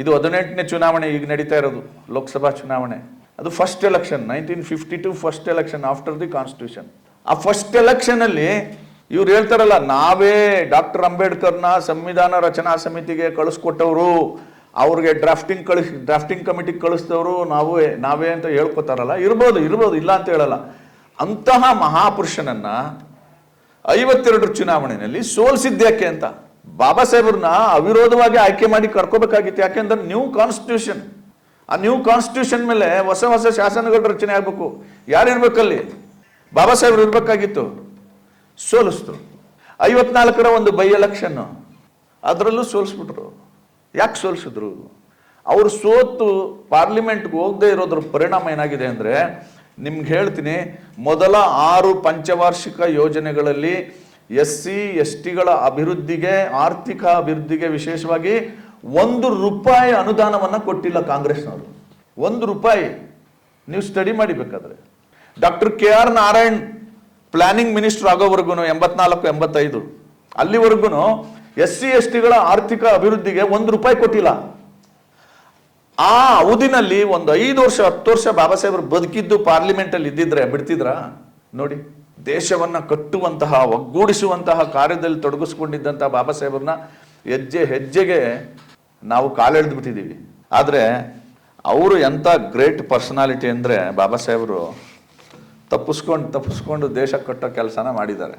ಇದು ಹದಿನೆಂಟನೇ ಚುನಾವಣೆ ಈಗ ನಡೀತಾ ಇರೋದು, ಲೋಕಸಭಾ ಚುನಾವಣೆ. ಅದು first election nineteen fifty two first election after the constitution ಆ ಫಸ್ಟ್ ಎಲೆಕ್ಷನ್ ಅಲ್ಲಿ ಇವ್ರು ಹೇಳ್ತಾರಲ್ಲ, ನಾವೇ ಡಾಕ್ಟರ್ ಅಂಬೇಡ್ಕರ್ನ ಸಂವಿಧಾನ ರಚನಾ ಸಮಿತಿಗೆ ಕಳಿಸ್ಕೊಟ್ಟವರು, ಅವ್ರಿಗೆ ಡ್ರಾಫ್ಟಿಂಗ್ ಕಳಿಸ್ ಡ್ರಾಫ್ಟಿಂಗ್ ಕಮಿಟಿಗೆ ಕಳಿಸಿದವರು, ನಾವೇ ನಾವೇ ಅಂತ ಹೇಳ್ಕೊತಾರಲ್ಲ, ಇರ್ಬೋದು ಇರ್ಬೋದು, ಇಲ್ಲ ಅಂತ ಹೇಳಲ್ಲ. ಅಂತಹ ಮಹಾಪುರುಷನನ್ನ ಐವತ್ತೆರಡರ ಚುನಾವಣೆಯಲ್ಲಿ ಸೋಲ್ಸಿದ್ಯಾಕೆ ಅಂತ? ಬಾಬಾ ಸಾಹೇಬ್ರನ್ನ ಅವಿರೋಧವಾಗಿ ಆಯ್ಕೆ ಮಾಡಿ ಕರ್ಕೋಬೇಕಾಗಿತ್ತು. ಯಾಕೆಂದ್ರೆ ನ್ಯೂ ಕಾನ್ಸ್ಟಿಟ್ಯೂಷನ್ ಆ ನ್ಯೂ ಕಾನ್ಸ್ಟಿಟ್ಯೂಷನ್ ಮೇಲೆ ಹೊಸ ಹೊಸ ಶಾಸನಗಳ ರಚನೆ ಆಗ್ಬೇಕು. ಯಾರು ಬಾಬಾ ಸಾಹೇಬ್ರು ಇರ್ಬೇಕಾಗಿತ್ತು. ಸೋಲಿಸ್ತು. ಐವತ್ನಾಲ್ಕರ ಒಂದು ಬೈ ಎಲೆಕ್ಷನ್ ಅದರಲ್ಲೂ ಸೋಲಿಸ್ಬಿಟ್ರು. ಯಾಕೆ ಸೋಲಿಸಿದ್ರು? ಅವರು ಸೋತು ಪಾರ್ಲಿಮೆಂಟ್ಗೆ ಹೋಗದೆ ಇರೋದ್ರ ಪರಿಣಾಮ ಏನಾಗಿದೆ ಅಂದರೆ, ನಿಮ್ಗೆ ಹೇಳ್ತೀನಿ, ಮೊದಲ ಆರು ಪಂಚವಾರ್ಷಿಕ ಯೋಜನೆಗಳಲ್ಲಿ ಎಸ್ ಸಿ ಎಸ್ ಟಿಗಳ ಅಭಿವೃದ್ಧಿಗೆ, ಆರ್ಥಿಕ ಅಭಿವೃದ್ಧಿಗೆ ವಿಶೇಷವಾಗಿ ಒಂದು ರೂಪಾಯಿ ಅನುದಾನವನ್ನು ಕೊಟ್ಟಿಲ್ಲ ಕಾಂಗ್ರೆಸ್ನವರು. ಒಂದು ರೂಪಾಯಿ ನೀವು study ಮಾಡಿಬೇಕಾದ್ರೆ. Doctor K R Narayan planning minister ಆಗೋವರೆಗೂ ಎಂಬತ್ನಾಲ್ಕು, ಎಂಬತ್ತೈದು. ಅಲ್ಲಿವರೆಗೂ ಎಸ್ ಸಿ ಎಸ್ ಟಿಗಳ ಆರ್ಥಿಕ ಅಭಿವೃದ್ಧಿಗೆ ಒಂದು ರೂಪಾಯಿ ಕೊಟ್ಟಿಲ್ಲ. ಆ ಅವಧಿನಲ್ಲಿ ಒಂದು ಐದು ವರ್ಷ, ಹತ್ತು ವರ್ಷ ಬಾಬಾ ಸಾಹೇಬ್ರು ಬದುಕಿದ್ದು ಪಾರ್ಲಿಮೆಂಟಲ್ಲಿ ಇದ್ದಿದ್ರೆ, ಬಿಡ್ತಿದ್ರ? ನೋಡಿ. ದೇಶವನ್ನ ಕಟ್ಟುವಂತಹ, ಒಗ್ಗೂಡಿಸುವಂತಹ ಕಾರ್ಯದಲ್ಲಿ ತೊಡಗಿಸ್ಕೊಂಡಿದ್ದಂಥ ಬಾಬಾ ಸಾಹೇಬ್ರನ್ನ ಹೆಜ್ಜೆ, ಹೆಜ್ಜೆಗೆ ನಾವು ಕಾಲೆಳೆದು ಬಿಟ್ಟಿದ್ದೀವಿ. ಆದರೆ ಅವರು ಎಂಥ ಗ್ರೇಟ್ ಪರ್ಸನಾಲಿಟಿ ಅಂದರೆ ಬಾಬಾ ಸಾಹೇಬರು ತಪ್ಪಿಸ್ಕೊಂಡು ತಪ್ಪಿಸ್ಕೊಂಡು ದೇಶ ಕಟ್ಟೋ ಕೆಲಸನ ಮಾಡಿದ್ದಾರೆ.